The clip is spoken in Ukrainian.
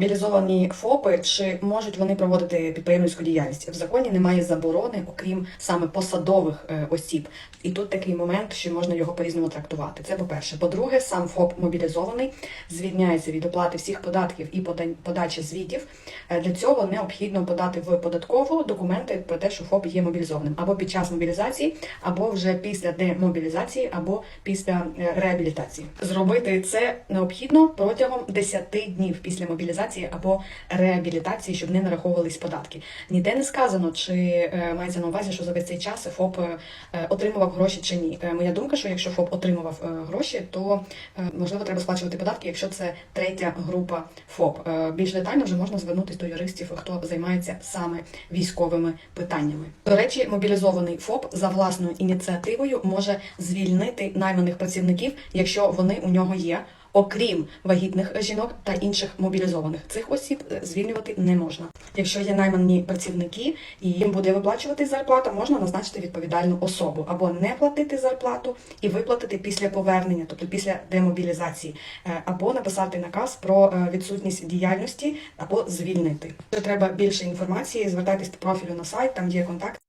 Мобілізовані ФОПи чи можуть вони проводити підприємницьку діяльність? В законі немає заборони, окрім саме посадових е, осіб. І тут такий момент, що можна його по-різному трактувати. Це по-перше. По-друге, сам ФОП мобілізований звільняється від оплати всіх податків і пода- подачі звітів. Е, Для цього необхідно подати в податкову документи про те, що ФОП є мобілізованим або під час мобілізації, або вже після демобілізації, або після е, реабілітації. Зробити це необхідно протягом 10 днів після мобілізації або реабілітації, щоб не нараховувались податки. Ніде не сказано, чи е, мається на увазі, що за весь цей час ФОП е, е, отримував гроші чи ні. Моя думка, що якщо ФОП отримував гроші, то можливо треба сплачувати податки, якщо це третя група ФОП. Більш детально вже можна звернутися до юристів, хто займається саме військовими питаннями. До речі, мобілізований ФОП за власною ініціативою може звільнити найманих працівників, якщо вони у нього є. Окрім вагітних жінок та інших мобілізованих, цих осіб е, звільнювати не можна. Якщо є наймані працівники і їм буде виплачувати зарплата, можна назначити відповідальну особу або не платити зарплату і виплатити після повернення, тобто після демобілізації, Е, або написати наказ про е, відсутність діяльності або звільнити. Треба більше інформації, звертайтесь до профілю на сайт, там є контакт.